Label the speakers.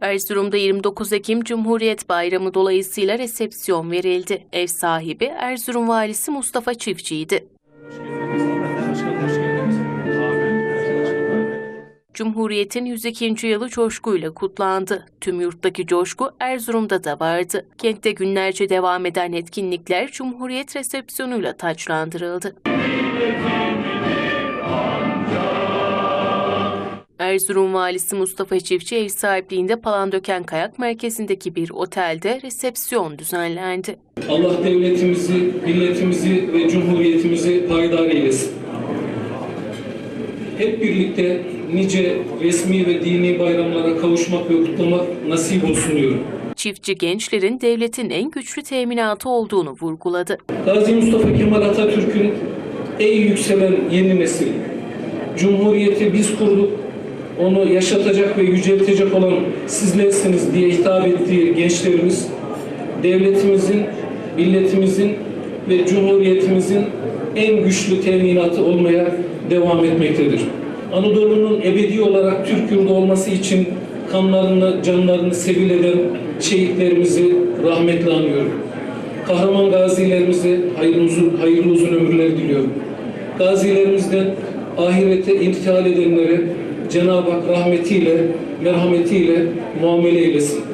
Speaker 1: Erzurum'da 29 Ekim Cumhuriyet Bayramı dolayısıyla resepsiyon verildi. Ev sahibi Erzurum Valisi Mustafa Çiftçi'ydi. Cumhuriyet'in 102. yılı coşkuyla kutlandı. Tüm yurttaki coşku Erzurum'da da vardı. Kentte günlerce devam eden etkinlikler Cumhuriyet resepsiyonuyla taçlandırıldı. Erzurum Valisi Mustafa Çiftçi ev sahipliğinde Palandöken Kayak Merkezi'ndeki bir otelde resepsiyon düzenlendi.
Speaker 2: Allah devletimizi, milletimizi ve cumhuriyetimizi payidar eylesin. Hep birlikte nice resmi ve dini bayramlara kavuşmak ve kutlamak nasip olsun diyorum.
Speaker 1: Çiftçi gençlerin devletin en güçlü teminatı olduğunu vurguladı.
Speaker 2: Gazi Mustafa Kemal Atatürk'ün ey yükselen yeni nesil, Cumhuriyeti biz kurduk, onu yaşatacak ve yüceltecek olan sizlersiniz diye hitap ettiği gençlerimiz, devletimizin, milletimizin ve cumhuriyetimizin en güçlü teminatı olmaya devam etmektedir. Anadolu'nun ebedi olarak Türk yurdu olması için kanlarını, canlarını sebil eden şehitlerimizi rahmetle anıyorum. Kahraman gazilerimize hayırlı uzun, hayırlı uzun ömürler diliyorum. Gazilerimizden ahirete intihal edenlere Cenab-ı Hak rahmetiyle, merhametiyle muamele eylesin.